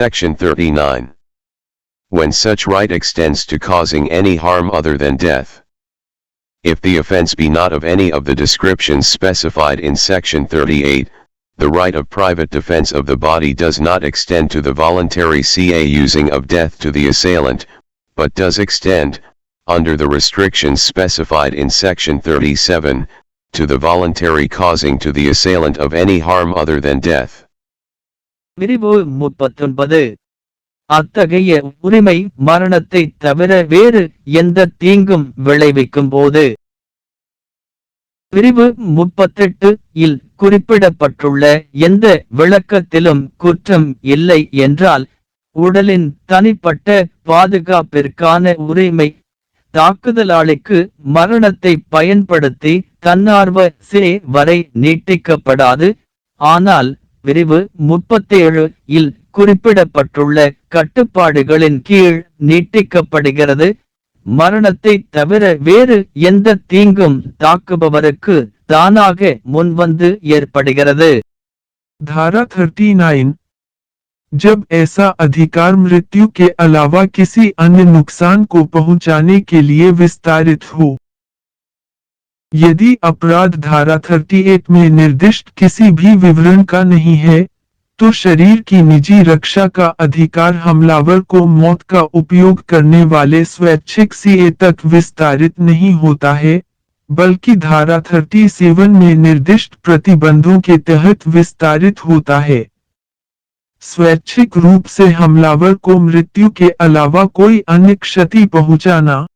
Section 39. When such right extends to causing any harm other than death. If the offense be not of any of the descriptions specified in Section 38, the right of private defense of the body does not extend to the voluntary CA using of death to the assailant, but does extend, under the restrictions specified in Section 37, to the voluntary causing to the assailant of any harm other than death. பிரிவு முப்பத்தொன்பது. அத்தகைய உரிமை மரணத்தை தவிர வேறு எந்த தீங்கும் விளைவிக்கும் போது பிரிவு முப்பத்தெட்டு இல் குறிப்பிடப்பட்டுள்ள எந்த விளக்கத்திலும் குற்றம் இல்லை என்றால் உடலின் தனிப்பட்ட பாதுகாப்பிற்கான உரிமை தாக்குதலாளிக்கு மரணத்தை பயன்படுத்தி தன்னார்வ சே வரை நீட்டிக்கப்படாது. ஆனால் பிரிவு முப்பத்தேழு இல் குறிப்பிடப்பட்டுள்ள கட்டுப்பாடுகளின் கீழ் நீட்டிக்கப்படுகிறது மரணத்தை தவிர வேறு எந்த தீங்கும் தாக்குபவருக்கு தானாக முன்வந்து ஏற்படுகிறது धारा 39 जब ऐसा अधिकार मृत्यु के अलावा किसी अन्य नुकसान को पहुंचाने के लिए विस्तारित हो यदि अपराध धारा 38 में निर्दिष्ट किसी भी विवरण का नहीं है तो शरीर की निजी रक्षा का अधिकार हमलावर को मौत का उपयोग करने वाले स्वैच्छिक सीए तक विस्तारित नहीं होता है, बल्कि धारा 37 में निर्दिष्ट प्रतिबंधों के तहत विस्तारित होता है। स्वैच्छिक रूप से हमलावर को मृत्यु के अलावा कोई अन्य क्षति पहुंचाना